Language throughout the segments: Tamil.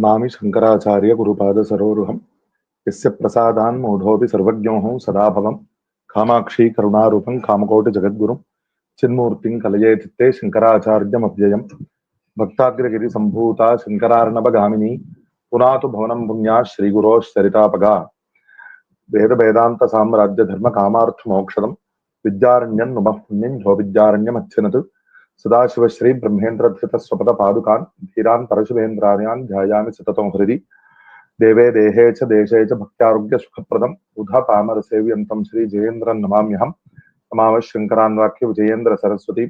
नमा शंकराचार्य गुरुपाद सरोरुहम। यस्य प्रसादान मूढ़ोपि सर्वज्ञोहं सदा भवम कामाक्षी करुणारूपं कामकोटि जगद्गुरुं चिन्मूर्तिं कलये चित्ते शंकराचार्यम अव्ययम् भक्ताग्रगिरि सम्भूता शंकरार्णवगामिनी। पुना तो भवनं पुण्या श्रीगुरोश्चरितापगा वेदवेदान्तसाम्राज्यधर्मकामार्थमोक्षदम् विद्यारण्यं नुमः पुण्यं यो विद्यारण्यमच्छिनत्। సదాశివశ్రీ బ్రహ్మేంద్రధృత స్వపద పాదుకాన్ ధీరాన్ పరశువేంద్రార్యాన్ ధ్యాయామి సతతం హృది దేవే దేహే చ దేశే చ భక్త్యారోగ్య సుఖప్రదం బుధ పామర సేవ్యంతం శ్రీ జయేంద్రన్ నమామ్యహం నమామ శంకరాన్వాక్య విజయేంద్ర సరస్వతి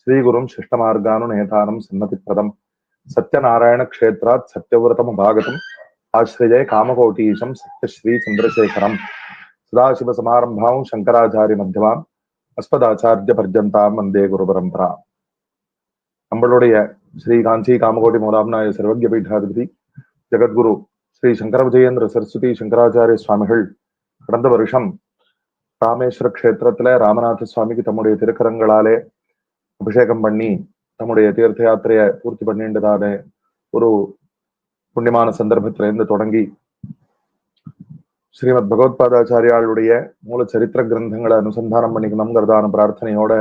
శ్రీ గురుం శిష్ట మార్గాను శిష్టమార్గానునేతానం సన్నతిప్రదం సత్యనారాయణ క్షేత్రాత్ సత్యవ్రతం భాగతం ఆశ్రయే కామకోటీశం సత్యశ్రీ చంద్రశేఖరం సదాశివ సమారంభాం శంకరాచార్య మధ్యమాం అస్మదాచార్య పర్యంతం వందే గురు పరంపరా நம்மளுடைய ஸ்ரீ காஞ்சி காமகோட்டி மூலாம்நாய சர்வஜ்ய பீட்டாதிபதி ஜெகத்குரு ஸ்ரீ சங்கர விஜயேந்திர சரஸ்வதி சங்கராச்சாரிய சுவாமிகள் கடந்த வருஷம் ராமேஸ்வர கஷேத்திரத்துல ராமநாத சுவாமிக்கு தம்முடைய திருக்கரங்களாலே அபிஷேகம் பண்ணி தம்முடைய தீர்த்த யாத்திரையை பூர்த்தி பண்ணின்றதான ஒரு புண்ணியமான சந்தர்ப்பத்திலிருந்து தொடங்கி ஸ்ரீமத் பகவத்பாதாச்சாரியாளுடைய மூல சரித்திர கிரந்தங்களை அனுசந்தானம் பண்ணிக்கணுங்கிறதான பிரார்த்தனையோட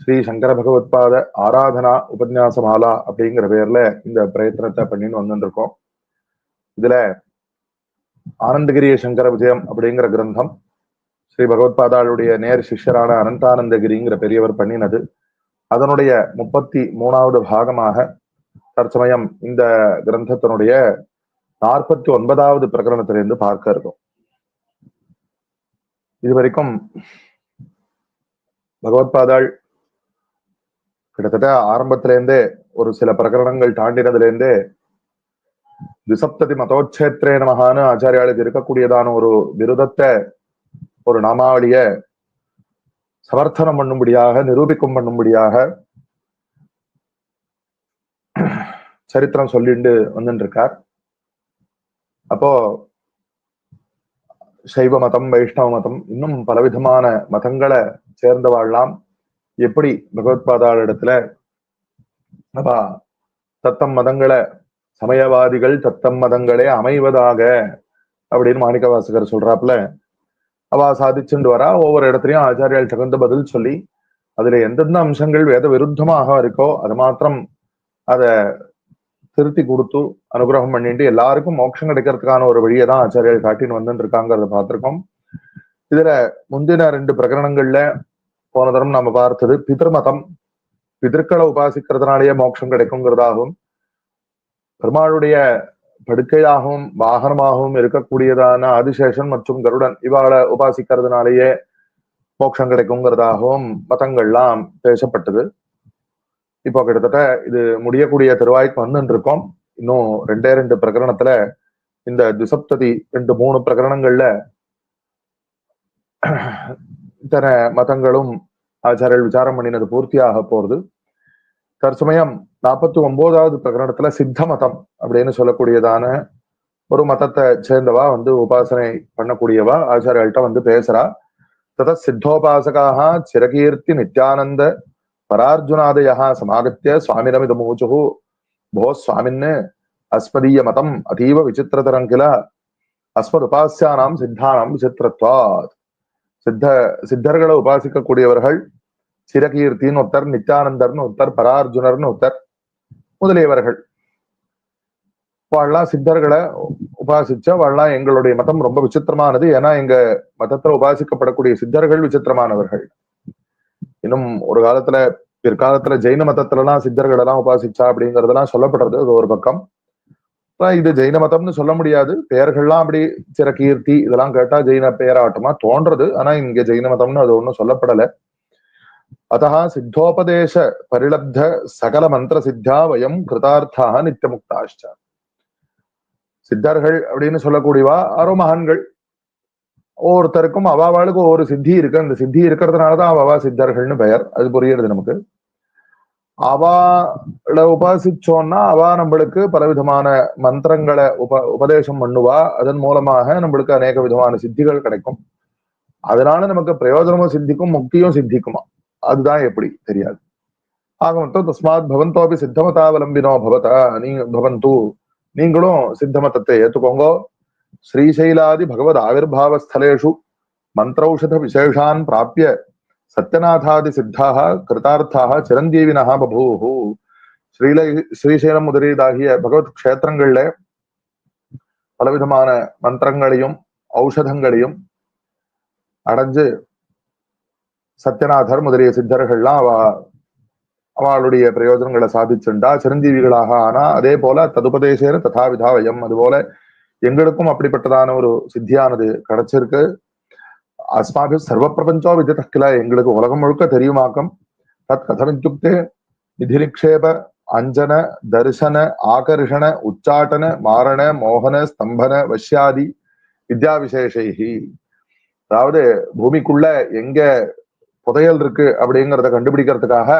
ஸ்ரீ சங்கர பகவத்பாத ஆராதனா உபன்யாசமாலா அப்படிங்கிற பேர்ல இந்த பிரயத்தனத்தை பண்ணின்னு வந்துருக்கோம். இருக்கோம் இதுல ஆனந்தகிரிய சங்கர விஜயம் அப்படிங்கிற கிரந்தம் ஸ்ரீ பகவத்பாதாளுடைய நேர் சிஷ்யரான அனந்தானந்தகிரிங்கிற பெரியவர் பண்ணினது. அதனுடைய முப்பத்தி மூணாவது பாகமாக தற்சமயம் இந்த கிரந்தத்தினுடைய நாற்பத்தி ஒன்பதாவது பிரகரணத்திலிருந்து பார்க்க இருக்கும். இது வரைக்கும் பகவத்பாதாள் கிட்டத்தட்ட ஆரம்பத்திலேருந்தே ஒரு சில பிரகரணங்கள் தாண்டினதுலேருந்தே திசப்ததி மதோச்சேத்ரே நமகான்னு ஆச்சாரியாளுக்கு இருக்கக்கூடியதான ஒரு விருதத்தை ஒரு நாமாவளிய சமர்த்தனம் பண்ணும்படியாக நிரூபிக்கும் பண்ணும்படியாக சரித்திரம் சொல்லிட்டு வந்துட்டு இருக்கார் அப்போ சைவ மதம் வைஷ்ணவ மதம் இன்னும் பலவிதமான மதங்களை சேர்ந்தவாழ்லாம் எப்படி பகவத்பாதாள இடத்துல அப்பா தத்தம் மதங்களை சமயவாதிகள் தத்தம் மதங்களே அமைவதாக அப்படின்னு மாணிக்க வாசகர் சொல்றாப்புல. அவ சாதிச்சுண்டு வரா ஒவ்வொரு இடத்துலயும் ஆச்சாரியால் தகுந்த பதில் சொல்லி அதுல எந்தெந்த அம்சங்கள் வேத விருத்தமாக இருக்கோ அது மாத்திரம் அத திருத்தி கொடுத்து அனுகிரகம் பண்ணிட்டு எல்லாருக்கும் மோட்சம் கிடைக்கிறதுக்கான ஒரு வழியை தான் ஆச்சாரியால் காட்டின்னு வந்துட்டு இருக்காங்கிறத பார்த்திருக்கோம். இதுல முந்தின ரெண்டு பிரகரணங்கள்ல போன தரம் நம்ம பார்த்தது பிதர்மதம். பிதற்களை உபாசிக்கிறதுனாலேயே மோட்சம் கிடைக்குங்கிறதாகவும் பெருமாளுடைய படுக்கையாகவும் வாகனமாகவும் இருக்கக்கூடியதான ஆதிசேஷன் மற்றும் கருடன் இவாளை உபாசிக்கிறதுனாலேயே மோட்சம் கிடைக்குங்கிறதாகவும் மதங்கள்லாம் பேசப்பட்டது. இப்போ கிட்டத்தட்ட இது முடியக்கூடிய திருவாய்க்கு வந்துட்டு இருக்கோம் இன்னும் ரெண்டே ரெண்டு பிரகரணத்துல இந்த திசப்ததி ரெண்டு மூணு பிரகரணங்கள்ல இத்தனை மதங்களும் ஆச்சாரியர் விசாரம் பண்ணினது பூர்த்தியாக போறது. தற்சமயம் நாற்பத்தி ஒன்பதாவது பிரகரணத்துல சித்த மதம் அப்படின்னு சொல்லக்கூடியதான ஒரு மதத்தை சேர்ந்தவா வந்து உபாசனை பண்ணக்கூடியவா ஆச்சாரியர்கள்ட்ட வந்து பேசுறா. தத சித்தோபாசகாக சிரகீர்த்தி நித்யானந்த பரார்ஜுனாதயா சமாகத்திய சுவாமிரமிதமூச்சு போ சுவாமின்னு அஸ்மதீய மதம் அதீவ விசித்திரதரம் கில அஸ்மத் சித்தானாம் விசித்திரத்வாத். சித்த சித்தர்களை உபாசிக்கக்கூடியவர்கள் சிரகீர்த்தின்னு ஒருத்தர் நித்யானந்தர்னு ஒருத்தர் பரார்ஜுனர்னு ஒருத்தர் முதலியவர்கள். வாழலாம் சித்தர்களை உபாசிச்ச வாழலாம் எங்களுடைய மதம் ரொம்ப விசித்திரமானது. ஏன்னா எங்க மதத்துல உபாசிக்கப்படக்கூடிய சித்தர்கள் விசித்திரமானவர்கள். இன்னும் ஒரு காலத்துல பிற்காலத்துல ஜெயின மதத்துல எல்லாம் சித்தர்கள் எல்லாம் உபாசிச்சா அப்படிங்கறதெல்லாம் சொல்லப்படுறது அது ஒரு பக்கம். இது ஜெயின மதம்னு சொல்ல முடியாது. பெயர்கள்லாம் அப்படி சிற கீர்த்தி இதெல்லாம் கேட்டா ஜெயின பெயராட்டமா தோன்றது. ஆனா இங்க ஜெயின மதம்னு அது ஒண்ணும் சொல்லப்படல. அத்தா சித்தோபதேச பரிலப்த சகல மந்திர சித்தா வயம் கிருதார்த்தா நித்தியமுக்தாஷ்ட சித்தர்கள் அப்படின்னு சொல்லக்கூடியவா? ஆரோ மகான்கள் ஒவ்வொருத்தருக்கும் அவாவாளுக்கு ஒவ்வொரு சித்தி இருக்கு. அந்த சித்தி இருக்கிறதுனாலதான் அவா சித்தர்கள்னு பெயர். அது புரியுறது நமக்கு. அவாளை உபாசிச்சோம்னா அவா நம்மளுக்கு பலவிதமான மந்திரங்களை உப உபதேசம் பண்ணுவா. அதன் மூலமாக நம்மளுக்கு அநேக விதமான சித்திகள் கிடைக்கும். அதனால நமக்கு பிரயோஜனமும் சித்திக்கும் முக்தியும் சித்திக்குமா அதுதான் எப்படி தெரியாது. ஆக மொத்தம் தஸ்மாத் பவந்தோபி சித்தமதாவலம்பினோ பவதா. நீ பவந்து நீங்களும் சித்தமதத்தை ஏத்துக்கோங்கோ. ஸ்ரீசைலாதி பகவத் ஆவிர்பாவஸ்தலேஷு மந்திரௌஷத விசேஷான் பிராப்பிய சத்யநாதாதி சித்தாக கிருதார்த்தாக சிரஞ்சீவினஹா பபூஹு. ஸ்ரீல ஸ்ரீசைலம் முதலீதாகிய பகவத் க்ஷேத்திரங்கள்ல பலவிதமான மந்திரங்களையும் ஔஷதங்களையும் அடைஞ்சு சத்யநாதர் முதலிய சித்தர்கள்லாம் அவ அவளுடைய பிரயோஜனங்களை சாதிச்சுண்டா சிரஞ்சீவிகளாக ஆனா அதே போல ததுபதேசேன ததாவிதா வயம். அது போல எங்களுக்கும் அப்படிப்பட்டதான ஒரு சித்தியானது கிடைச்சிருக்கு. அஸ்மாபி சர்வ பிரபஞ்சோ விதித கிள எங்களுக்கு உலகம் முழுக்க தெரியுமாக்கம். தத் கதமித்துக்தே நிதி நிக்ஷேப அஞ்சன தரிசன ஆகர்ஷண உச்சாட்டன மாரண மோகன ஸ்தம்பன வஷ்யாதி வித்யா விசேஷைகி அதாவது பூமிக்குள்ள எங்க புதையல் இருக்கு அப்படிங்கிறத கண்டுபிடிக்கிறதுக்காக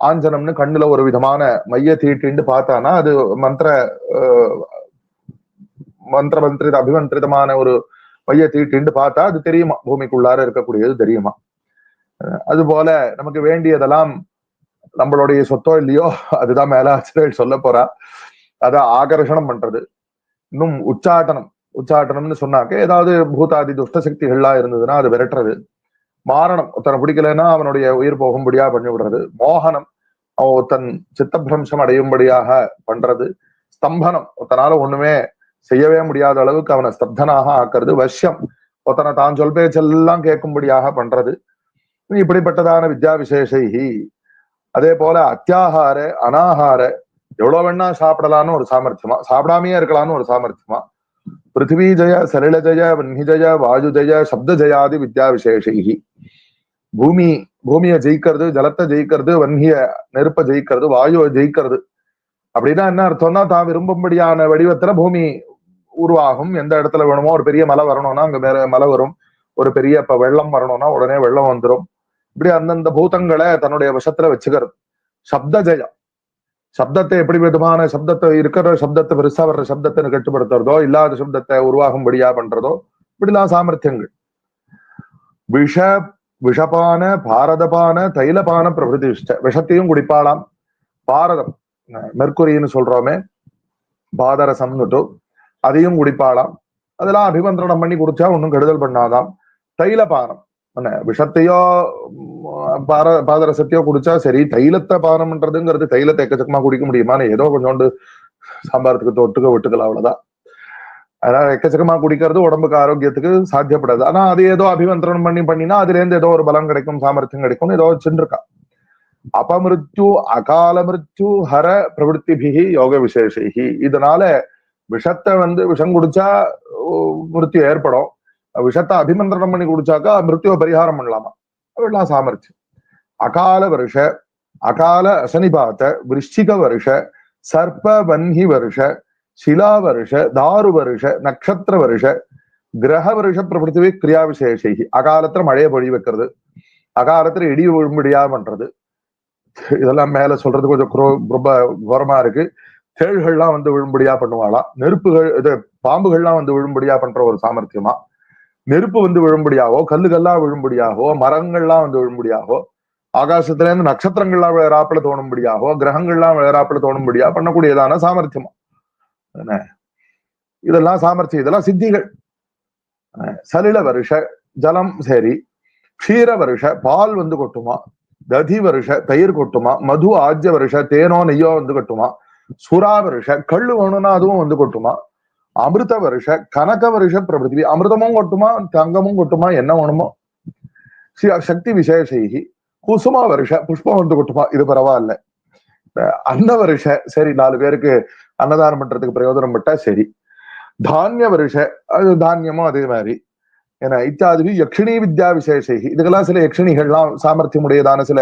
ஆஞ்சனம்னு கண்ணுல ஒரு விதமான மைய தீட்டின்னு பார்த்தானா அது மந்திர மந்திர மந்திரித அபிமந்திரிதமான ஒரு மைய தீட்டின்னு பார்த்தா அது தெரியுமா? பூமிக்குள்ளார இருக்கக்கூடியது தெரியுமா? அது போல நமக்கு வேண்டியதெல்லாம் நம்மளுடைய சொத்தோ இல்லையோ அதுதான் மேலாசிரியர் சொல்ல போறா. அத ஆகர்ஷணம் பண்றது. இன்னும் உச்சாட்டனம். உச்சாட்டனம்னு சொன்னாக்க ஏதாவது பூதாதி துஷ்ட சக்திகள்லாம் இருந்ததுன்னா அது விரட்டுறது. மாரணம். ஒருத்தனை பிடிக்கலன்னா அவனுடைய உயிர் போகும்படியா பண்ணி விடுறது. மோகனம். அவன் ஒருத்தன் சித்தபிரம்சம் அடையும்படியாக பண்றது. ஸ்தம்பனம். ஒருத்தனால ஒண்ணுமே செய்யவே முடியாத அளவுக்கு அவனை ஸ்தப்தனாக ஆக்குறது வஷ்யம். ஒருத்தனை தான் சொல் பேச்செல்லாம் கேட்கும்படியாக பண்றது. இப்படிப்பட்டதான வித்யா விசேஷி அதே போல அத்தியாகார அனாகார எவ்வளவு வேணா சாப்பிடலான்னு ஒரு சாமர்த்தியமா? சாப்பிடாமையே இருக்கலாம்னு ஒரு சாமர்த்தியமா? பிருத்திவி ஜெய சலில ஜெய வன்னி ஜெய வாயு ஜெய சப்த ஜெயாதி வித்யா விசேஷி பூமி பூமியை ஜெயிக்கிறது ஜலத்தை ஜெயிக்கிறது வன்னிய நெருப்ப ஜெயிக்கிறது வாயுவை ஜெயிக்கிறது. அப்படின்னா என்ன அர்த்தம்னா தான் விரும்பும்படியான வடிவத்துல பூமி உருவாகும். எந்த இடத்துல வேணுமோ ஒரு பெரிய மலை வரணும்னா அங்க மேல மலை வரும். ஒரு பெரிய இப்ப வெள்ளம் வரணும்னா உடனே வெள்ளம் வந்துடும் இப்படி அந்தந்த பூதங்களை தன்னுடைய வசத்துல வச்சுக்கிறது. சப்த ஜெயம். சப்தத்தை எப்படி விதமான சப்தத்தை இருக்கிற சப்தத்தை பெருசா வர்ற சப்தத்தை கட்டுப்படுத்துறதோ இல்லாத சப்தத்தை உருவாகும்படியா பண்றதோ இப்படிலாம் சாமர்த்தியங்கள். விஷ விஷபான பாரதபான தைலபான பிரபுதி விஷத்தையும் குடிப்பாளாம். பாரதம். மெர்குரின்னு சொல்றோமே. பாதரசம்னுட்டு. அதையும் குடிப்பாளாம். அதெல்லாம் அபிமந்திரணம் பண்ணி குடிச்சா ஒன்றும் கெடுதல் பண்ணாதாம். தைலபானம் என்ன விஷத்தையோ பார பாதரசத்தையோ குடிச்சா சரி தைலத்தை பானம்ன்றதுங்கிறது தைலத்தை எக்கச்சக்கமா குடிக்க முடியுமான்னு ஏதோ கொஞ்சோண்டு சாம்பாரத்துக்கு தொட்டுக்க விட்டுக்கலாம் அவ்வளவுதான். அதனால எக்கச்சக்கமா குடிக்கிறது உடம்புக்கு ஆரோக்கியத்துக்கு சாத்தியப்படாது. ஆனா அது ஏதோ அபிமந்திரணம் பண்ணி பண்ணினா அதுல இருந்து ஏதோ ஒரு பலம் கிடைக்கும் சாமர்த்தியம் கிடைக்கும் ஏதோ வச்சுருக்கா. அபமிருத்யு அகால மிருத்யு ஹர பிரவருத்திபிகி யோக விசேஷி இதனால விஷத்தை வந்து விஷம் குடிச்சா மிருத்யு ஏற்படும். விஷத்தை அபிமந்திரணம் பண்ணி குடிச்சாக்கா மிருத்யுவ பரிகாரம் பண்ணலாமா? அதெல்லாம் சாமர்த்தியம். அகால வருஷ அகால அசனிபாத்த விருஷ்டிக வருஷ சர்ப்ப வன்ஹி வருஷ சிலா வருஷ தாரு வருஷ நட்சத்திர வருஷ கிரக வருஷ பிரபுத்திவே கிரியா விசேஷி அகாலத்துல மழையை பொழி வைக்கிறது. அகாலத்துல இடி விழும்படியா பண்றது. இதெல்லாம் மேல சொல்றது கொஞ்சம் ரொம்ப கோரமா இருக்கு. தேள்கள்லாம் வந்து விழும்படியா பண்ணுவாளா நெருப்புகள் இது பாம்புகள்லாம் வந்து விழும்படியா பண்ற ஒரு சாமர்த்தியமா? நெருப்பு வந்து விழும்படியாவோ கல்லுகள்லாம் விழும்படியாகவோ மரங்கள்லாம் வந்து விழும்படியாகவோ ஆகாசத்துல இருந்து நட்சத்திரங்கள்லாம் விழறாப்புல தோணும்படியாகவோ கிரகங்கள்லாம் விழறாப்புல தோணும்படியா பண்ணக்கூடியதான சாமர்த்தியமா? இதெல்லாம் சாமர்த்தியம் இதெல்லாம் சித்திகள். சலில வருஷ ஜலம் சரி க்ஷீர வருஷ பால் வந்து கொட்டுமா? ததி வருஷ தயிர் கொட்டுமா? மது ஆஜ்ய வருஷ தேனோ நெய்யோ வந்து கொட்டுமா? சுறா வருஷ கள்ளு வேணும்னா அதுவும் வந்து கொட்டுமா? அமிர்த வருஷ கனக வருஷ பிரபிருத்தி அமிர்தமும் கொட்டுமா தங்கமும் கொட்டுமா என்ன வேணுமோ? சக்தி விசேஷி குசுமா வருஷ புஷ்பம் வந்து கொட்டுமா? இது பரவாயில்ல. அன்ன வருஷ சரி நாலு பேருக்கு அன்னதானம் பண்றதுக்கு பிரயோஜனம் பட்டா சரி. தானிய வருஷ அது தானியமும் அதே மாதிரி. ஏன்னா இத்தியாதி யக்ஷினி வித்யா விசேஷி இதுக்கெல்லாம் சில யக்ஷினிகள்லாம் சாமர்த்தியம் உடையதான சில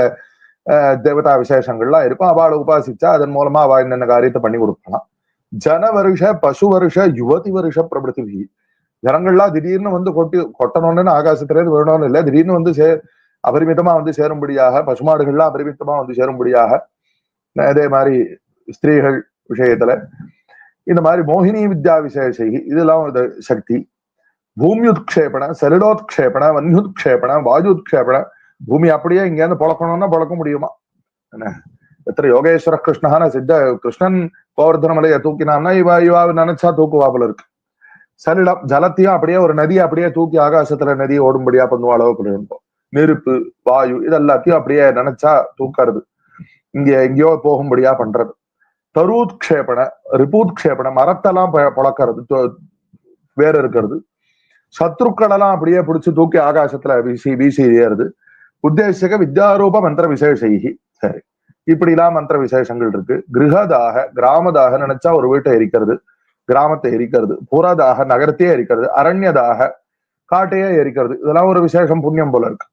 தேவதா விசேஷங்கள்லாம் இருக்கும் அவளை உபாசிச்சா அதன் மூலமா அவ என்னென்ன காரியத்தை பண்ணி கொடுக்கலாம் ஜன வருஷ பசு வருஷ யுவதி வருஷ பிரபுத்தி ஜனங்கள்லாம் திடீர்னு வந்து கொட்டி கொட்டணும்னு ஆகாசத்துல வரணும்னு இல்லை திடீர்னு வந்து சே அபரிமிதமா வந்து சேரும்படியாக பசுமாடுகள்லாம் அபரிமிதமா வந்து சேரும்படியாக அதே மாதிரி ஸ்திரீகள் விஷயத்துல இந்த மாதிரி மோகினி வித்யா விசேஷி இதெல்லாம் ஒரு சக்தி பூமியுத்க்ஷேபண சலிடோத்க்ஷேபண வன்யுத்க்ஷேபண வாயுத்க்ஷேபண பூமி அப்படியே இங்க இருந்து பொழக்கணும்னா பொழக்க முடியுமா? என்ன? எத்தனை யோகேஸ்வர கிருஷ்ணஹான சித்த கிருஷ்ணன் கோவர்தன மலையை தூக்கினான்னா இவா இவா நினைச்சா தூக்குவாப்புல இருக்கு. சரிடம் ஜலத்தையும் அப்படியே ஒரு நதியை அப்படியே தூக்கி ஆகாசத்துல நதியை ஓடும்படியா பண்ணுவாளோ பண்ணிருப்போம் நெருப்பு வாயு இது எல்லாத்தையும் அப்படியே நினைச்சா தூக்கறது இங்க எங்கேயோ போகும்படியா பண்றது. தருத்க்ஷேபண ரிபூத்க்ஷேபண மரத்தெல்லாம் ப- பொளக்கறது தொ- வேற இருக்கிறது. சத்ருக்கள் எல்லாம் அப்படியே பிடிச்சு தூக்கி ஆகாசத்துல வீசி வீசி ஏறுது உத்தேசக வித்யாரூப மந்திர விசேஷைகி சரி. இப்படிலாம் மந்திர விசேஷங்கள் இருக்கு. கிரகதாக கிராமதாக நினைச்சா ஒரு வீட்டை எரிக்கிறது. கிராமத்தை எரிக்கிறது. புறதாக நகரத்தையே எரிக்கிறது. அரண்யதாக காட்டையே எரிக்கிறது. இதெல்லாம் ஒரு விசேஷம் புண்ணியம் போல இருக்கு.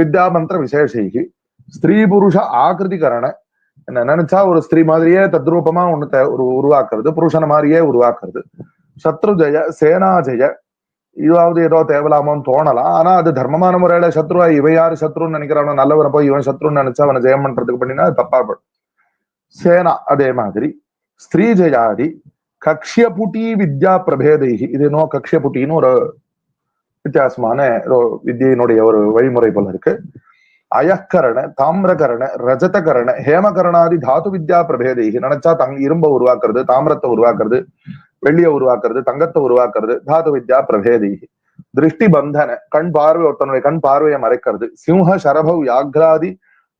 வித்யா மந்திர விசேஷைகி ஸ்திரீ புருஷ ஆகிருதிகரண. என்ன நினைச்சா ஒரு ஸ்திரீ மாதிரியே தத்ரூபமா ஒண்ணு ஒரு உருவாக்குறது. புருஷன மாதிரியே உருவாக்குறது. சத்ருஜய சேனாஜய சேனா ஜெய இதாவது ஏதோ தேவலாமோன்னு தோணலாம். ஆனா அது தர்மமான முறையில சத்ருவா இவன் யாரு சத்ருன்னு நினைக்கிறானோ நல்லவரை போய் இவன் சத்ருன்னு நினைச்சா அவனை ஜெயம் பண்றதுக்கு பண்ணினா அது தப்பா படும் சேனா அதே மாதிரி. ஸ்திரீ ஜெயாதி கக்ஷியபுட்டி வித்யா பிரபேதைகி இது இன்னும் கக்ஷியபுட்டின்னு ஒரு வித்தியாசமான ஒரு வித்தியினுடைய ஒரு வழிமுறை போல இருக்கு. அயக்கரண தாமிரகரண ரஜதகரண ஹேமகரணாதி தாது வித்யா பிரபேதைகி நினைச்சா தங் இரும்ப உருவாக்குறது தாமிரத்தை உருவாக்குறது வெள்ளியை உருவாக்குறது தங்கத்தை உருவாக்குறது தாது வித்யா பிரபேதி திருஷ்டி பந்தன கண் பார்வை ஒருத்தனுடைய கண் பார்வையை மறைக்கிறது சிம்ஹ சரபவ் யாக்ராதி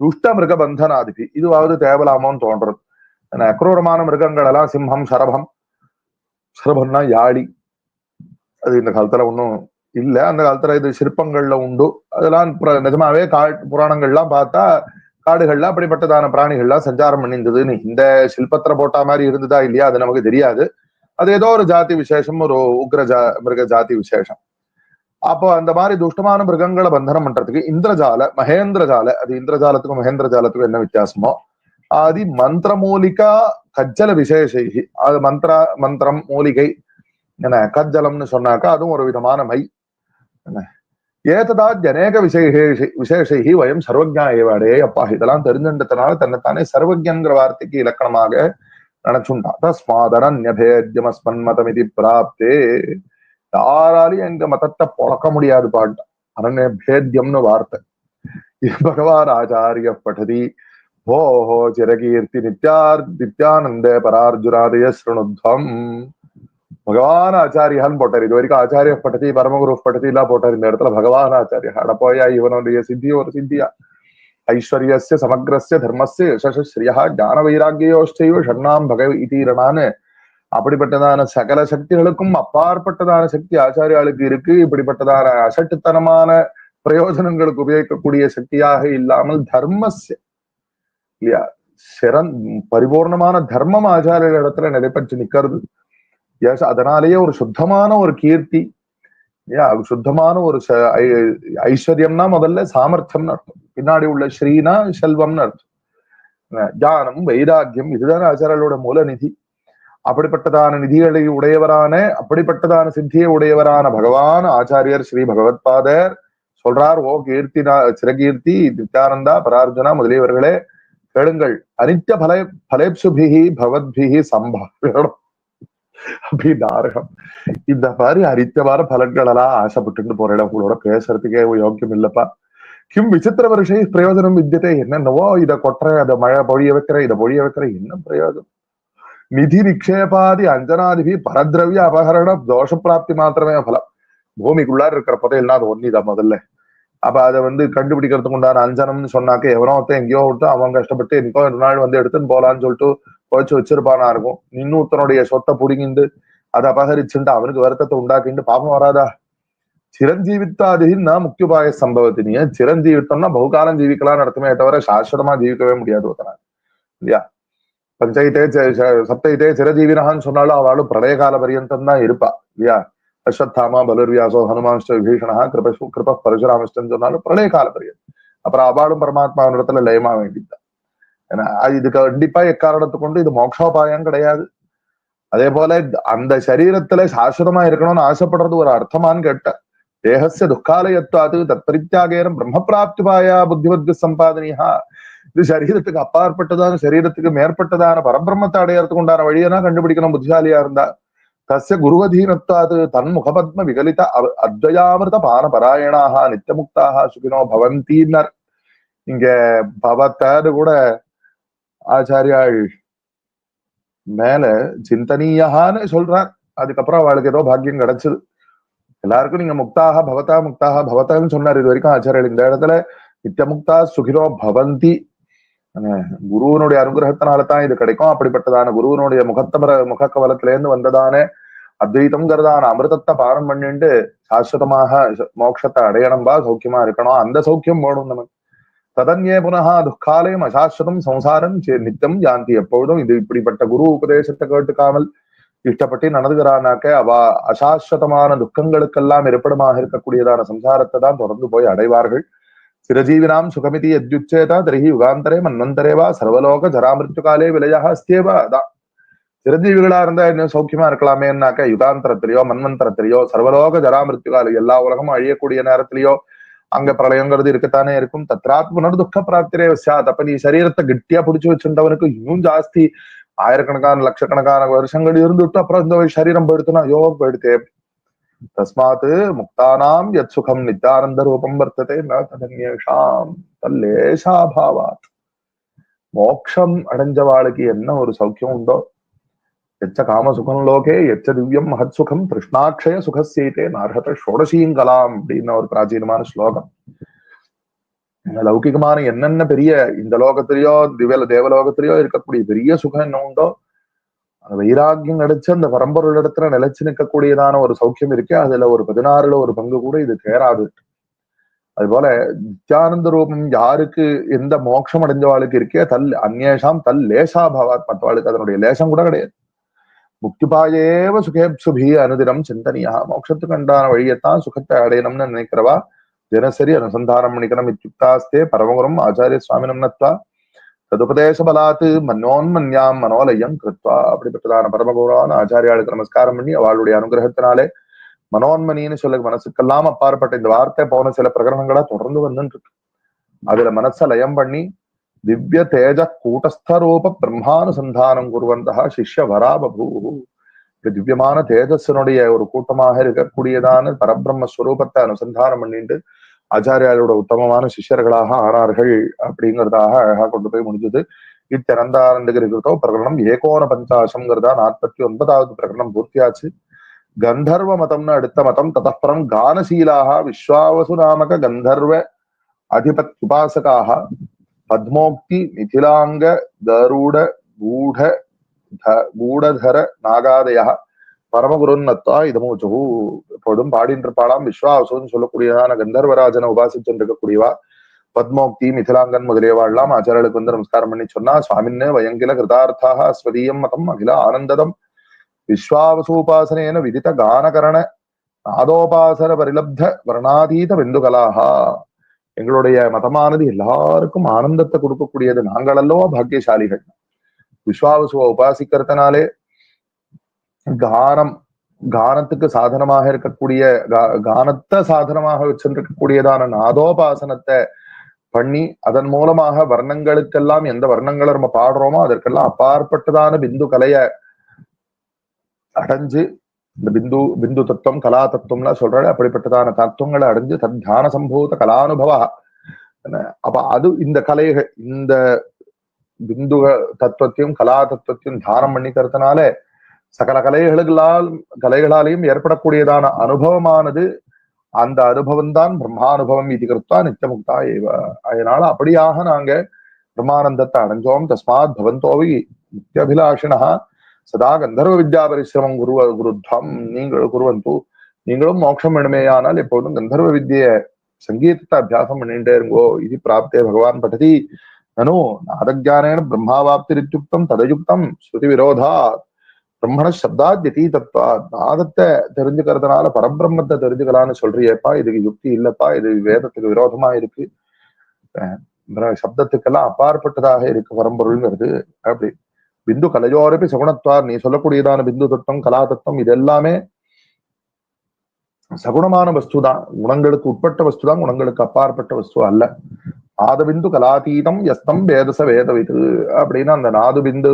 துஷ்ட மிருக பந்தனாதிபி இதுவாவது தேவலாமோன்னு தோன்றது அக்ரூரமான மிருகங்கள் எல்லாம் சிம்ஹம் சரபம் சரபம்னா யாழி அது இந்த காலத்துல ஒன்றும் இல்ல அந்த காலத்துல இது சிற்பங்கள்ல உண்டு அதெல்லாம் நிஜமாவே கா புராணங்கள்லாம் பார்த்தா காடுகள்ல அப்படிப்பட்டதான பிராணிகள்லாம் சஞ்சாரம் பண்ணியிருந்ததுன்னு இந்த சில்பத்துல போட்டா மாதிரி இருந்ததா இல்லையா அது நமக்கு தெரியாது அது ஏதோ ஒரு ஜாதி விசேஷம் ஒரு உக்ர ஜா மிருக ஜாதி விசேஷம். அப்போ அந்த மாதிரி துஷ்டமான மிருகங்களை பந்தனம் பண்றதுக்கு இந்திரஜால மகேந்திரஜால அது இந்திரஜாலத்துக்கும் மகேந்திரஜாலத்துக்கும் என்ன வித்தியாசமோ ஆதி மந்திர மூலிகா கஜ்ஜல விசேஷி அது மந்திர மந்திரம் மூலிகை என்ன கஜ்ஜலம்னு சொன்னாக்கா அதுவும் ஒரு விதமான மை. என்ன ஏததா அநேக விசேஷி விசேஷி வயம் சர்வஜா ஏவாடே அப்பா இதெல்லாம் தெரிஞ்சுட்டதுனால தன்னைத்தானே சர்வஜங்கிற வார்த்தைக்கு இலக்கணமாக நினைச்சுண்டா தஸ்மாதரண்யபேத்யமஸ்மன்மதமிதி பிராப்தே. யாராலையும் எங்க மதத்தை பொழக்க முடியாது பாட்டு. அனன்ய பேத்யம்னு வார்த்தை. இது பகவான் ஆச்சாரிய பட்டதி ஓஹோ சிரகீர்த்தி நித்யார் நித்யானந்த பரார்ஜுனாதய ஸ்ருணுத்வம். பகவான் ஆச்சாரியான்னு போட்டார். இது வரைக்கும் ஆச்சாரிய பட்டதி பரமகுரு பட்டதி எல்லாம் போட்டார் இந்த இடத்துல. பகவான் ஆச்சாரியா அட போயா இவனுடைய சித்தி ஒரு சித்தியா? ஐஸ்வர்யஸ்ய சமக்ரஸ்ய தர்மஸ்ய யசஸ்ரீயா ஞான வைராகியோஷ்டையோ ஷண்ணாம் பகவ இதீரனான்னு அப்படிப்பட்டதான சகல சக்திகளுக்கும் அப்பாற்பட்டதான சக்தி ஆச்சாரியாளுக்கு இருக்கு. இப்படிப்பட்டதான அசட்டுத்தனமான பிரயோஜனங்களுக்கு உபயோகிக்கக்கூடிய சக்தியாக இல்லாமல் தர்மஸ்ய இல்லையா? சிறந் பரிபூர்ணமான தர்மம் ஆச்சாரிய இடத்துல நிலைப்பட்டு நிக்கிறது எஸ் அதனாலேயே ஒரு சுத்தமான ஒரு கீர்த்தி இல்லையா? சுத்தமான ஒரு ச- ஐஸ்வர்யம்னா முதல்ல சாமர்த்தியம்னு அர்த்தம். பின்னாடி உள்ள ஸ்ரீனா செல்வம்னு அர்த்தம். ஞானம் வைராக்கியம் இதுதான் ஆச்சாரியர்களோட மூல நிதி. அப்படிப்பட்டதான நிதிகளை உடையவரான அப்படிப்பட்டதான சித்தியை உடையவரான பகவான் ஆச்சாரியர் ஸ்ரீ பகவத்பாதர் சொல்றார் ஓ கீர்த்தினா சிறகீர்த்தி நித்யானந்தா பரார்ஜுனா முதலியவர்களே கேளுங்கள். அனித்த பல பலேப்சுபிகி பவத்பிகி சம்பாவியம் அப்படின்னாரகம் இந்த மாதிரி அரித்தமான பலன்களெல்லாம் ஆசைப்பட்டுட்டு போற இடம். உங்களோட பேசுறதுக்கே யோக்கியம் இல்லப்பா. கிம் விசித்திர வருஷை பிரயோஜனம் வித்தியதே என்னென்னவோ இதை கொட்டுறேன் அதை மழை பொழிய வைக்கிற இதை பொழிய வைக்கிற என்ன பிரயோஜனம் நிதி நிக்ஷேபாதி அஞ்சனாதிபி பரத்ரவிய அபகரண தோஷ பிராப்தி மாத்திரமே பலம் பூமிக்குள்ளார் இருக்கிற புதையல்னா அது ஒன்னிதான் முதல்ல அப்ப அதை வந்து கண்டுபிடிக்கிறதுக்கு உண்டான அஞ்சனம்னு சொன்னாக்க எவனோ ஒருத்தன் எங்கேயோ விட்டு அவன் கஷ்டப்பட்டு இன்னும் ஒரு நாள் வந்து எடுத்துன்னு போலான்னு சொல்லிட்டு குறைச்சு வச்சிருப்பானா இருக்கும் இன்னொருத்தனுடைய சொத்தை புடுங்கிண்டு அதை அபகரிச்சுட்டு அவனுக்கு வருத்தத்தை உண்டாக்கிண்டு பாபம் வராதா சிரஞ்சீவித்தாதின்னா முக்கியபாய சம்பவத்தினிய சிரஞ்சீவித்தம்னா பகுகாலம் ஜீவிக்கலாம் நடத்துமே தவிர சாஸ்வதமா ஜீவிக்கவே முடியாது ஒருத்தன. இல்லையா? பஞ்சாயத்தே ச- சப்தைத்தே சிரஜீவினகான்னு சொன்னாலும் அவளும் பிரளய கால பரியந்தம் தான் இருப்பா. இல்லையா? அஸ்வத்தாமா பலுர்வியாசோ ஹனுமான்ஸ்ட விபீஷணா கிருப கிருப பரசுராமஸ்டன் சொன்னாலும் பிரளய கால பரியந்தம். அப்புறம் அவளும் பரமாத்மாவினிடத்துல லயமா வேண்டித்தான் ஏன்னா இது கண்டிப்பா எக்காரணத்தை கொண்டு இது மோட்சோபாயம் கிடையாது. அதே போல அந்த சரீரத்துல சாஸ்வதமா இருக்கணும்னு ஆசைப்படுறது ஒரு அர்த்தமான்னு கேட்டேன். தேகசிய துக்காலயத்வாது தத்பரித்தியாகேரம் பிரம்ம பிராப்திபாயா புத்திவத்க சம்பாதனியா இது சரீரத்துக்கு அப்பாற்பட்டதான சரீரத்துக்கு மேற்பட்டதான பரபிரம்மத்தை அடையறதுக்கு உண்டான வழியெல்லாம் கண்டுபிடிக்கணும் புத்திசாலியா இருந்தா தஸ்ய குருவதீனத்வாது தன் முகபத்ம விகலித அத்வயாமிருத பான பராயணாக நித்தியமுக்தாக சுகினோ பவந்தீன்னர் இங்க பவத்தாரு கூட ஆச்சாரியாள் மேல சிந்தனீயகான்னு சொல்றார் அதுக்கப்புறம் அவளுக்கு ஏதோ பாக்கியம் கிடைச்சது எல்லாருக்கும் நீங்க முக்தாக பவதா முக்தாக பவதான்னு சொன்னார் இது வரைக்கும் ஆச்சாரியர் இந்த இடத்துல நித்தியமுக்தா சுகிரோ பவந்தி. குருவனுடைய அனுகிரகத்தினால தான் இது கிடைக்கும். அப்படிப்பட்டதான குருவனுடைய முகத்தமர முகக்கவலத்தில இருந்து வந்ததான அத்வைத்தம்ங்கிறதான அமிர்தத்தை பாரம் பண்ணிட்டு சாஸ்வதமாக மோட்சத்தை அடையணும்பா சௌக்கியமா இருக்கணும். அந்த சௌக்கியம் போடும் நமக்கு ததன்யே புனகா துக்காலயம் அசாஸ்வதம் சம்சாரம் சே- நித்தம் யாந்தி. எப்பொழுதும் இது இப்படிப்பட்ட குரு உபதேசத்தை கேட்டுக்காமல் இஷ்டப்பட்டு நடந்துகிறானாக்க அவ அசாஸ்வதமான துக்கங்களுக்கெல்லாம் இருப்பிடமாக இருக்கக்கூடியதான சம்சாரத்தை தான் தொடர்ந்து போய் அடைவார்கள். சிரஜீவினாம் சுகமிதி எத்யுச்சேதா தரிஹி யுகாந்தரே மன்வந்தரேவா சர்வலோக ஜராமிருத்து காலே விலையாக அஸ்தியேவா அதான் சிரஜீவிகளா இருந்தா இன்னும் சௌக்கியமா இருக்கலாமேனாக்க யுகாந்தரத்திலேயோ மன்வந்தரத்திலேயோ சர்வலோக ஜராமிருத்து கால எல்லா உலகமும் அழியக்கூடிய நேரத்திலேயோ அங்க பிரளயங்கிறது இருக்கத்தானே இருக்கும். தத்ராத் புனர் துக்க பிராப்திரே சாத் அப்ப நீ சரீரத்தை கெட்டியா பிடிச்சு வச்சிருந்தவனுக்கு இன்னும் ஜாஸ்தி ஆயிரக்கணக்கான லட்சக்கணக்கான வருஷங்கள் இருந்துட்டு அப்புறம் இந்த சரீரம் போயிடுத்துனா யோகம் போயிடுத்தே. தஸ்மாத்து முக்தானாம் யத் சுகம் நித்தானந்த ரூபம் வர்த்ததே ந ததன்யேஷாம் தல்லேஷாபாவாத் மோக்ஷம் அடைஞ்சவாளுக்கு என்ன ஒரு சௌக்கியம் உண்டோ? எச்ச காம சுகம் லோகே எச்ச திவ்யம் மகத் சுகம் திருஷ்ணாட்சய சுகசீதே நார்ஹத ஷோடசீங்கலாம் அப்படின்னு ஒரு பிராச்சீனமான ஸ்லோகம். லௌகிகமான என்னென்ன பெரிய இந்த லோகத்திலேயோ திவ்ய தேவலோகத்திலேயோ இருக்கக்கூடிய பெரிய சுகம் என்ன உண்டோ அந்த வைராக்கியம் கிடைச்சு அந்த பரம்பொருள் இடத்துல நிலைச்சு நிற்கக்கூடியதான ஒரு சௌக்கியம் இருக்கே அதுல ஒரு பதினாறுல ஒரு பங்கு கூட இது தேராது அதுபோல நித்யானந்த ரூபம் யாருக்கு எந்த மோட்சம் அடைஞ்சவாளுக்கு இருக்கே தல் அந்நேஷாம் தல் லேசா பவாத் மற்றவாளுக்கு அதனுடைய லேசம் கூட கிடையாது. முக்திபாயேவ சுகேப்சுபி அனுதினம் சிந்தனியா மோட்சத்துக்கு உண்டான வழியைத்தான் சுகத்தை அடையணும்னு நினைக்கிறவா தினசரி அனுசந்தானம் பண்ணிக்கணும் இத்தியுக்தாஸ்தே பரமகுரும் ஆச்சாரிய சுவாமினம் நத்வா. சதுபதேச பலாத்து மன்னோன்மன்யாம் மனோலயம் கிருத்வா. அப்படிப்பட்டதான பரமகுரான ஆச்சாரியாளுக்கு நமஸ்காரம் பண்ணி அவளுடைய அனுகிரகத்தினாலே மனோன்மணின்னு சொல்ல மனசுக்கெல்லாம் அப்பாற்பட்ட இந்த வார்த்தை போன சில பிரகரணங்களா தொடர்ந்து வந்துட்டு இருக்கு. அதுல மனச லயம் பண்ணி திவ்ய தேஜ கூட்டஸ்தரூப பிரம்மானுசந்தானம் குருவந்தா சிஷ்ய வராபூ பபூ இந்த திவ்யமான தேஜஸனுடைய ஒரு கூட்டமாக இருக்கக்கூடியதான பரபிரம்ம ஸ்வரூபத்தை அனுசந்தானம் பண்ணிட்டு ஆச்சாரியாரோட உத்தமமான சிஷ்யர்களாக ஆனார்கள் அப்படிங்கிறதாக அழகா கொண்டு போய் முடிஞ்சது. இத்திறந்தாரண்டுகிறதோ பிரகடனம் ஏகோன பஞ்சாசம்ங்கிறதா நாற்பத்தி ஒன்பதாவது பிரகடனம் பூர்த்தியாச்சு. கந்தர்வ மதம்னு அடுத்த மதம் ததப்புறம் கானசீலாக விஸ்வாவசு நாமக கந்தர்வ அதிபத் உபாசகாக பத்மோக்தி மிதிலாங்க கருட கூட கூடதர நாகாதயா பரமகுருன்னத்தா இதமூச்சு எப்போதும் பாடாம் விஸ்வாவசுன்னு சொல்லக்கூடியதான கந்தர்வராஜனை உபாசிச்சுட்டு இருக்கக்கூடியவா பத்மோக்தி மிதிலாங்கன் முதலியவாழ்லாம் ஆச்சாரியர்களுக்கு வந்து நமஸ்காரம் பண்ணி சொன்னா சுவாமின்னு வயங்கில கிருதார்த்தாக ஸ்வதீயம் மதம் அகில ஆனந்ததம். விஸ்வாவசூபாசனேன விதித்த கானகரண நாதோபாசன பரிலப்த வர்ணாதீத பிந்துகலாகா எங்களுடைய மதமானது எல்லாருக்கும் ஆனந்தத்தை கொடுக்கக்கூடியது. நாங்கள் பாக்கியசாலிகள். விஸ்வாவசுவை உபாசிக்கிறதுனாலே கானம் கானத்துக்கு சாதனமாக இருக்கக்கூடிய கா- கானத்தை சாதனமாக வச்சிருக்கக்கூடியதான நாதோபாசனத்தை பண்ணி அதன் மூலமாக வர்ணங்களுக்கெல்லாம் எந்த வர்ணங்களை நம்ம பாடுறோமோ அதற்கெல்லாம் அப்பாற்பட்டதான பிந்து கலைய அடைஞ்சு இந்த பிந்து பிந்து தத்துவம் கலா தத்துவம்லாம் சொல்றாரு அப்படிப்பட்டதான தத்துவங்களை அடைஞ்சு தத் தியான சம்பூத கலானுபவா அப்ப அது இந்த கலைகள் இந்த பிந்துக தத்துவத்தையும் கலா தத்துவத்தையும் தியானம் பண்ணிக்கிறதுனால சகல கலைகளால் கலைகளாலையும் ஏற்படக்கூடியதான அனுபவமானது அந்த அனுபவம் தான் பிரம்மானுபவம் இது கருத்தா நித்தியமுக்தா ஏவ. அதனால அப்படியாக நாங்க பிரம்மானந்தத்தை அடைஞ்சோம். தஸ்மாத் பவந்தோவி நித்தியபிலாஷினா சதா கந்தர்வ வித்யா பரிசிரமம் குருவ குருத்வம். நீங்கள் குருவந்து நீங்களும் மோட்சம் வேணுமேயானால் எப்போதும் கந்தர்வ வித்திய சங்கீதத்தை அபியாசம் பண்ணிட்டே இருங்கோ. இது பிராப்தே பகவான் பட்டதி. ननु नादज्ञानेन பிரம்மாவாப்திரித்யுக்தம் ததயுக்தம் ஸ்ருதி விரோதா பிரம்மண சப்தாத் யதீதத்வா நாதத்தை தெரிஞ்சுக்கிறதுனால பரபிரம்மத்தை தெரிஞ்சுக்கலாம்னு சொல்றியேப்பா இதுக்கு யுக்தி இல்லப்பா இது வேதத்துக்கு விரோதமா இருக்கு. சப்தத்துக்கெல்லாம் அப்பாற்பட்டதாக இருக்கு பரம்பொருள்ங்கிறது. அப்படி பிந்து கலையோரப்பி சகுணத்வார் நீ சொல்லக்கூடியதான பிந்து தத்துவம் கலா தத்துவம் இது எல்லாமே சகுணமான வஸ்து தான் குணங்களுக்கு உட்பட்ட வஸ்து தான் குணங்களுக்கு அப்பாற்பட்ட வஸ்து அல்ல. நாதபிந்து கலாதீதம் எஸ்தம் வேதச வேதவிது அப்படின்னு அந்த நாதுபிந்து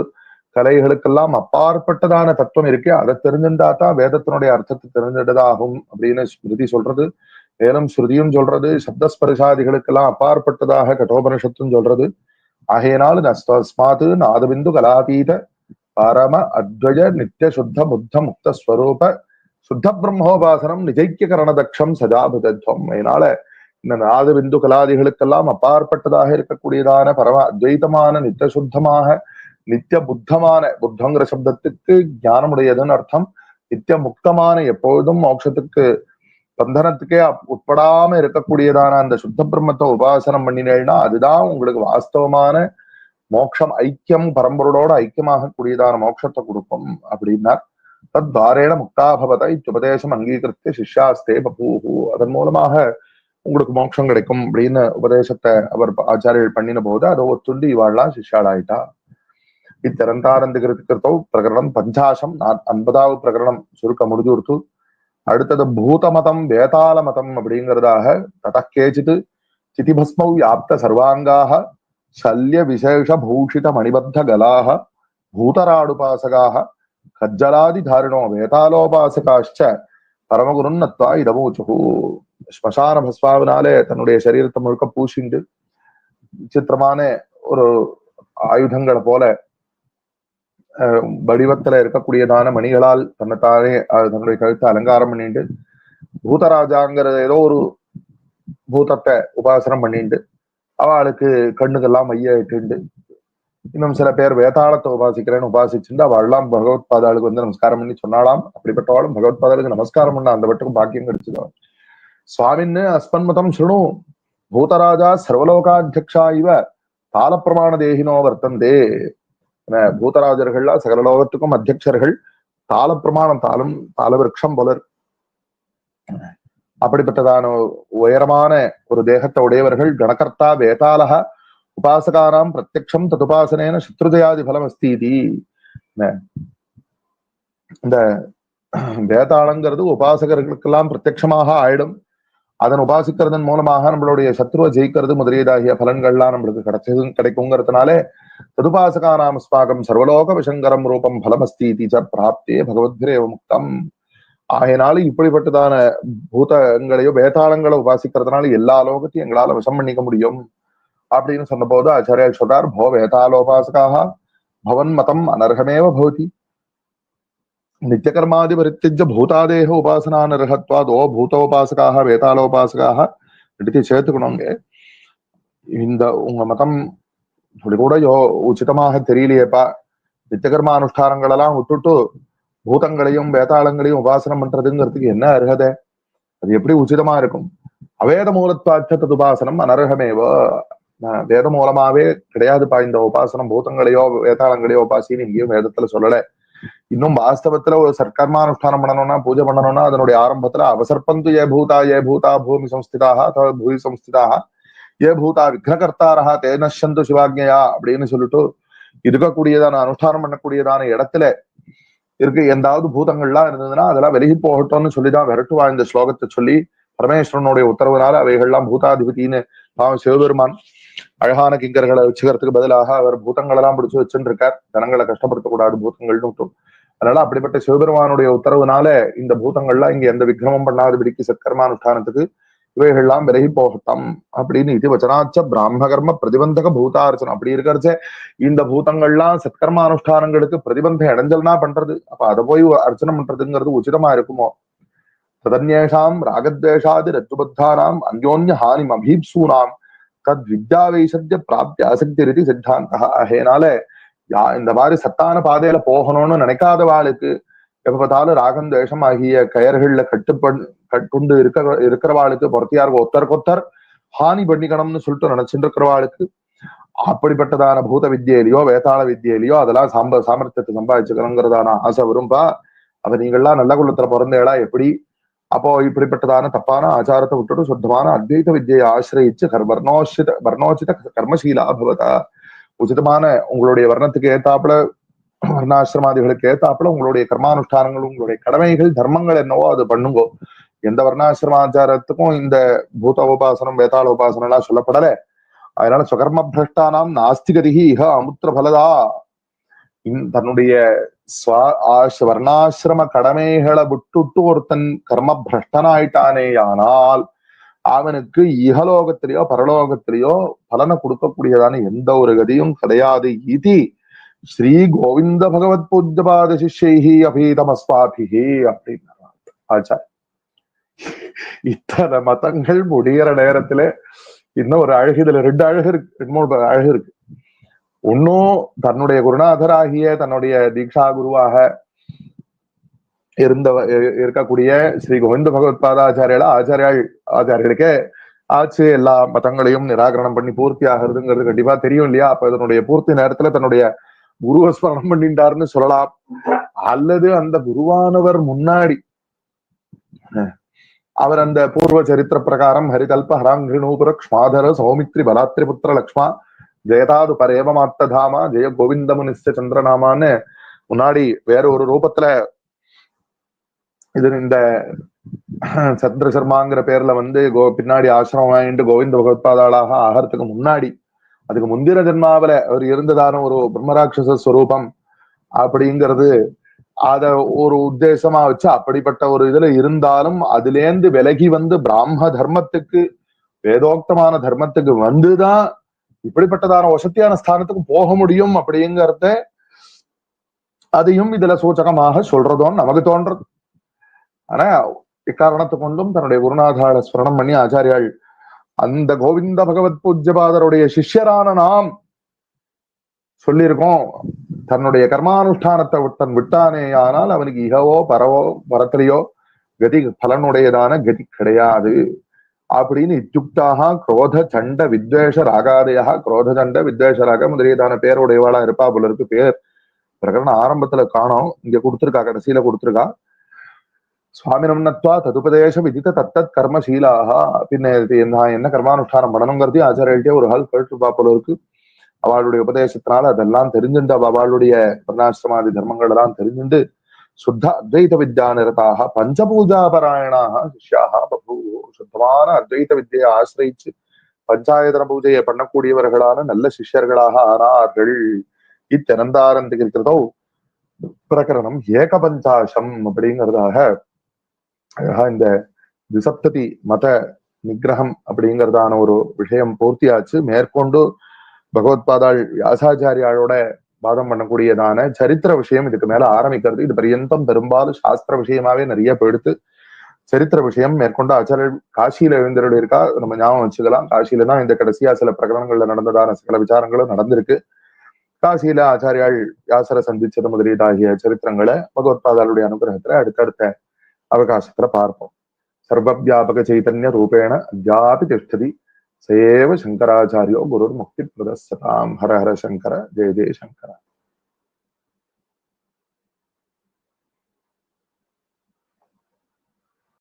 கலைகளுக்கெல்லாம் அப்பாற்பட்டதான தத்துவம் இருக்கே அதை தெரிஞ்சிருந்தா தான் வேதத்தினுடைய அர்த்தத்தை தெரிஞ்சிட்டதாகும் அப்படின்னு ஸ்மிருதி சொல்றது. மேலும் ஸ்ருதியும் சொல்றது சப்தஸ்பரிசாதிகளுக்கெல்லாம் அப்பாற்பட்டதாக கட்டோபனிஷத்தும் சொல்றது. ஆகையினால் நஸ்மாத்து நாதபிந்து கலாதீத பரம அத்வய நித்திய சுத்த புத்த முக்த ஸ்வரூப சுத்த பிரம்மோபாசனம் நிஜைக்கியகரண தக்ஷம் சஜாபதத்வம் அதனால இந்த நாத பிந்து கலாதிகளுக்கெல்லாம் அப்பாற்பட்டதாக இருக்கக்கூடியதான பரம அத்வைதமான நித்தியசுத்தமாக நித்திய புத்தமான புத்தங்கிற சப்தத்துக்கு ஞானமுடையதுன்னு அர்த்தம். நித்திய முக்தமான எப்பொழுதும் மோட்சத்துக்கு பந்தனத்துக்கே உட்படாம இருக்கக்கூடியதான அந்த சுத்த பிரம்மத்தை உபாசனம் பண்ணினேன்னா அதுதான் உங்களுக்கு வாஸ்தவமான மோட்சம் ஐக்கியம் பரம்பரோட ஐக்கியமாக கூடியதான மோட்சத்தை கொடுக்கும் அப்படின்னா தத் தாரேண முக்தாபவத இச்சுபதேசம் அங்கீகரித்து சிஷ்யாஸ்தே பபூஹு. அதன் மூலமாக உங்களுக்கு மோட்சம் கிடைக்கும் அப்படின்னு உபதேசத்தை அவர் ஆச்சாரியர் பண்ணின போது அதை ஒத்துண்டு இவாள்லாம் சிஷ்யாளாயிட்டா. இத்திறந்தானந்திகிருத்தோ பிரகரணம் பஞ்சாசம் ஐம்பதாவது பிரகரணம் சுருக்க முடிஞ்சுடுத்து அடுத்தது பூதமதம் வேதாள மதம் அப்படிங்கிறதாக ததக்கேச்சித் சிதிபஸ்மௌ வியாப்த சர்வாங்காக சல்ய விசேஷ பூஷித மணிபத்த கலாக பூதராடுபாசகாக கஜ்ஜலாதி தாரிணோ வேதாளோபாசகாஷ்ச பரமகுருன்னத்வா இடமூச்சு ஸ்மசான பஸ்வாவினாலே தன்னுடைய சரீரத்தை முழுக்க பூசிண்டு விசித்திரமான ஒரு ஆயுதங்களை போல அஹ், வடிவத்துல இருக்கக்கூடியதான மணிகளால் தன்னைத்தானே தன்னுடைய கழுத்தை அலங்காரம் பண்ணிட்டு பூதராஜாங்கிற ஏதோ ஒரு பூதத்தை உபாசனம் பண்ணிட்டு அவளுக்கு கண்ணுக்கெல்லாம் மைய இட்டுண்டு இன்னும் சில பேர் வேதாளத்தை உபாசிக்கிறேன்னு உபாசிச்சுட்டு அவள்லாம் பகவத் பாதாளுக்கு வந்து நமஸ்காரம் பண்ணி சொன்னாலாம் அப்படிப்பட்டவாளும் பகவத் பாதாளுக்கு நமஸ்காரம் பண்ண அந்த வட்டுக்கும் பாக்கியம் கிடைச்சிக்கலாம் சுவாமின்னு அஸ்மன்மதம் சுணு பூதராஜா சர்வலோகாத்தியக்ஷா இவ. தாளப்பிரமாண தேகினோ வர்த்தந்தே. என பூதராஜர்கள்லாம் சகல லோகத்துக்கும் அத்தியக்ஷர்கள். தாள தாளம் தாளவிருஷம் போலர். அப்படிப்பட்டதான உயரமான ஒரு தேகத்தை உடையவர்கள் கணகர்த்தா வேதாலக உபாசகானாம் பிரத்யக்ஷம் ததுபாசனேன சத்ருதயாதி பலம் அஸ்தி இது இந்த வேதாளங்கிறது உபாசகர்களுக்கெல்லாம் பிரத்யக்ஷமாக ஆயிடும். அதன் உபாசிக்கிறதன் மூலமாக நம்மளுடைய சத்ருவை ஜெயிக்கிறது முதலீடாகிய பலன்கள்லாம் நம்மளுக்கு கிடைச்சதும் கிடைக்குங்கிறதுனாலே ததுபாசகானாம் ஸ்வாகம் சர்வலோக விஷங்கரம் ரூபம் பலமஸ்தி தீச்ச பிராப்தே பகவத்கிரேவ முக்தம். ஆகையினால இப்படிப்பட்டதான பூதங்களையோ வேதாளங்களை உபாசிக்கிறதுனால எல்லா லோகத்தையும் எங்களால விஷம் பண்ணிக்க முடியும். அப்படின்னு சொன்னபோது ஆச்சாரியா சொல்றார் போ வேதாலோபாசகாக பவன் மதம் அனர்ஹமேவ பவதி. நித்தியகர்மாதி பரித்தியஜ பூதாதேக உபாசனானர்ஹத்வாதோ பூதோபாசகாக வேதாளோபாசகாக எடுத்து சேர்த்துக்கணுங்க இந்த உங்க மதம் இப்படி கூட யோ உச்சிதமாக தெரியலையேப்பா. நித்தியகர்ம அனுஷ்டானங்கள் எல்லாம் விட்டுட்டு பூதங்களையும் வேதாளங்களையும் உபாசனம் பண்றதுங்கிறதுக்கு என்ன அருகதை? அது எப்படி உச்சிதமா இருக்கும்? அவேத மூலத்வாச்ச உபாசனம் அனர்ஹமேவோ. வேத மூலமாவே கிடையாதுப்பா இந்த உபாசனம். பூதங்களையோ வேதாளங்களையோ உபாசின்னு இங்கேயும் வேதத்துல சொல்லலை. இன்னும் வாஸ்தவத்துல ஒரு சர்க்கர்மானுஷ்டானம் பண்ணணும்னா பூஜை பண்ணணும்னா அதனுடைய ஆரம்பத்துல அவசர்பந்து ஏ பூதா ஏ பூதா பூமி சம்ஸ்திதாக அதாவது பூமி சம்ஸ்திதாக ஏ பூதா விக்னகர்த்தாரா தேனஷந்து சிவாக்யா அப்படின்னு சொல்லிட்டு இருக்கக்கூடியதான அனுஷ்டானம் பண்ணக்கூடியதான இடத்துல இருக்கு. எந்தாவது பூதங்கள்லாம் இருந்ததுன்னா அதெல்லாம் விலகி போகட்டும்னு சொல்லிதான் விரட்டுவா இந்த ஸ்லோகத்தை சொல்லி பரமேஸ்வரனுடைய உத்தரவுனால அவைகள்லாம் பூதாதிபதினு பாவம் சிவபெருமான் அழகான கிங்கர்களை வச்சுக்கிறதுக்கு பதிலாக அவர் பூதங்கள் எல்லாம் பிடிச்சு வச்சுட்டு இருக்கார் ஜனங்களை கஷ்டப்படுத்தக்கூடாது பூதங்கள்னு விட்டும் அதனால அப்படிப்பட்ட சிவபெருமானுடைய உத்தரவுனால இந்த பூதங்கள்லாம் இங்க எந்த விக்ரமம் பண்ணாதபடிக்கு சத்கர்மானுஷ்டானத்துக்கு இவைகள்லாம் விலகி போகட்டும் அப்படின்னு இது வச்சனாச்ச பிராமகர்ம பிரதிபந்தக பூதார்ச்சனம். அப்படி இருக்கிறச்ச இந்த பூதங்கள்லாம் சத்கர்ம அனுஷ்டானங்களுக்கு பிரதிபந்தம் இடைஞ்சல்னா பண்றது. அப்ப அதை போய் அர்ச்சனம் பண்றதுங்கிறது உச்சிதமா இருக்குமோ? ததன்யேஷாம் ராகத்வேஷாதி ரத்துபத்தானாம் அந்யோன்ய ஹானிம் அபீப்சூனாம் தத் வித்யாவைசத்திய பிராப்தி ஆசக்தி ரீதி சித்தாந்தா. ஆகையினால யா இந்த மாதிரி சத்தான பாதையில போகணும்னு நினைக்காதவாளுக்கு எப்ப பார்த்தாலும் ராகம் தேசம் ஆகிய கயர்கள்ல கட்டுப்பண் கட்டுண்டு இருக்க இருக்கிறவாளுக்கு பொறுத்தியாருக்கு ஒத்தருக்கு ஒத்தர் ஹானி பண்ணிக்கணும்னு சொல்லிட்டு நினைச்சிட்டு இருக்கிறவாளுக்கு அப்படிப்பட்டதான பூத வித்தியிலையோ வேதாள வித்தியிலையோ அதெல்லாம் சாம்ப சாமர்த்தியத்தை சம்பாதிச்சுக்கணுங்கிறதான ஆசை வரும்பா. அப்ப நீங்கள்லாம் நல்ல குலத்துல பிறந்தேளா எப்படி? அப்போ இப்படிப்பட்டதான தப்பான ஆச்சாரத்தை விட்டுட்டு சுத்தமான அத்வைத வித்தியை ஆசிரயிச்சு கர் வர்ணோசித வர்ணோச்சித கர்மசீலா பவதா உச்சிதமான உங்களுடைய வர்ணத்துக்கு ஏத்தாப்புல வர்ணாசிரமாதிகளுக்கு ஏத்தாப்புல உங்களுடைய கர்மானுஷ்டானங்கள் உங்களுடைய கடமைகள் தர்மங்கள் என்னவோ அது பண்ணுங்கோ எந்த வர்ணாசிரமாச்சாரத்துக்கும் இந்த பூத உபாசனம் வேதாள உபாசனம் எல்லாம் சொல்லப்படல அதனால சுகர்ம பிரஷ்டானாம் நாஸ்திகதிகி இக அமுத்திர பலதா தன்னுடைய வர்ணாசிரம கடமைகளை விட்டுட்டு ஒருத்தன் கர்ம பிரஷ்டனாயிட்டானே ஆனால் அவனுக்கு இகலோகத்திலேயோ பரலோகத்திலேயோ பலனை கொடுக்கக்கூடியதான எந்த ஒரு கதியும் கிடையாது. இது ஸ்ரீ கோவிந்த பகவத் பூஜ்யபாத சிஷ்யி அபீதமஸ்வாபிஹி அப்படின்னு ஆச்சார் இத்தனை மதங்கள் முடிகிற நேரத்துல இன்னும் ஒரு அழகு இதுல ரெண்டு அழகு இருக்கு ரெண்டு மூணு அழகு இருக்கு. ஒன்னும் தன்னுடைய குருநாதராகிய தன்னுடைய தீக்ஷா குருவாக இருந்த இருக்கக்கூடிய ஸ்ரீ கோவிந்த பகவத் பாதாச்சாரியால ஆச்சாரியால் ஆச்சாரியர்களுக்கே ஆச்சு. எல்லா மதங்களையும் நிராகரணம் பண்ணி பூர்த்தி ஆகிறதுங்கிறது கண்டிப்பா தெரியும் இல்லையா? அப்ப இதனுடைய பூர்த்தி நேரத்துல தன்னுடைய குருவை ஸ்மரணம் பண்ணிட்டாருன்னு சொல்லலாம். அல்லது அந்த குருவானவர் முன்னாடி அவர் அந்த பூர்வ சரித்திர பிரகாரம் ஹரிதல்ப ஹராங்கிணூபுர க்ஷ்மாதர சௌமித்ரி பலாத்ரி புத்திர லக்ஷ்மா ஜெயதாது பரேவமாத்ததாமா ஜெய கோவிந்தமுனிஸ்த சந்திரநாமான்னு முன்னாடி வேற ஒரு ரூபத்துல இது இந்த சத்ர சர்மாங்கிற பேர்ல வந்து கோ பின்னாடி ஆசிரமம் வாங்கிட்டு கோவிந்த பகவத்பாதாளாக ஆகிறதுக்கு முன்னாடி அதுக்கு முந்திர ஜென்மாவில அவர் இருந்ததான ஒரு பிரம்மராட்சச ஸ்வரூபம் அப்படிங்கிறது அத ஒரு உத்தேசமா வச்சு அப்படிப்பட்ட ஒரு இதுல இருந்தாலும் அதுலேருந்து விலகி வந்து பிராம தர்மத்துக்கு வேதோக்தமான தர்மத்துக்கு வந்துதான் இப்படிப்பட்டதான வசத்தியான ஸ்தானத்துக்கு போக முடியும் அப்படிங்கிறத அதையும் இதுல சூச்சகமாக சொல்றதோன்னு நமக்கு தோன்றது. ஆனா இக்காரணத்தை கொண்டும் தன்னுடைய குருநாதால ஸ்மரணம் பண்ணி ஆச்சாரியாள் அந்த கோவிந்த பகவத் பூஜ்யபாதருடைய சிஷ்யரான நாம் சொல்லியிருக்கோம் தன்னுடைய கர்மானுஷ்டானத்தை விட்டன் விட்டானே ஆனால் அவனுக்கு இகவோ பரவோ பரத்திலையோ கதி பலனுடையதான கதி கிடையாது. அப்படின்னு இத்தியுக்தாக குரோத சண்ட வித்வேஷ ராகாதையாக குரோத சண்ட வித்வேஷ ராக முதலியதான பேருடையவாளா இருப்பா போல இருக்கு பேர். பிரகரணம் ஆரம்பத்துல காணோம். இங்க கொடுத்துருக்கா கடைசியில கொடுத்துருக்கா. சுவாமினம் நத்வா ததுபதேச விதித்த தத்தத் கர்மசீலாக பின்ன நான் என்ன கர்மானுஷ்டானம் பண்ணணுங்கிறதையும் ஆச்சாரியல்கிட்டே ஒரு ஹால் கேட்டு போல இருக்கு. அவளுடைய உபதேசத்தினால அதெல்லாம் தெரிஞ்சுண்டு அவளுடைய வர்ணாசிரமாதி தர்மங்கள் எல்லாம் தெரிஞ்சுண்டு சுத்த அத்வைத வித்யா நிரதாக பஞ்சபூஜாபராயணாக சிஷ்யாக பபூ சுத்தமான அத்வைத வித்தியை ஆசிரியிச்சு பஞ்சாயத்தன பூஜையை பண்ணக்கூடியவர்களான நல்ல சிஷ்யர்களாக ஆனார்கள் இத்திறந்தாரந்து இருக்கிறதோ பிரகரணம் ஏக பஞ்சாசம் அப்படிங்கிறதாக அழகா இந்த திசப்ததி மத நிகிரகம் அப்படிங்கிறதான ஒரு விஷயம் பூர்த்தியாச்சு மேற்கொண்டு பகவத்பாதாள் வியாசாச்சாரியாளோட வாதம் பண்ணக்கூடியதான சரித்திர விஷயம் இதுக்கு மேல ஆரம்பிக்கிறது. இது பரியந்தம் பெரும்பாலும் சாஸ்திர விஷயமாவே நிறைய போயிடுத்து சரித்திர விஷயம் மேற்கொண்டு ஆச்சாரியர் காசியில எழுந்தருள் இருக்கா நம்ம ஞாபகம் வச்சுக்கலாம். காசியில தான் இந்த கடைசியா சில பிரகடனங்கள்ல நடந்ததான சில விசாரங்களும் நடந்திருக்கு. காசியில ஆச்சாரியாள் யாசரை சந்திச்சது முதலீடாகிய சரித்திரங்களை பகவத்பாதாளுடைய அனுகிரகத்துல அடுத்தடுத்த அவகாசத்துல பார்ப்போம். சர்வவியாபக சைதன்ய ரூபேண அத்தியாபி திஷ்டதி சேவ சங்கராச்சாரியோ குருர் முக்தி பிரதஸ்தாம் ஹர ஹர சங்கர ஜெய ஜெய சங்கர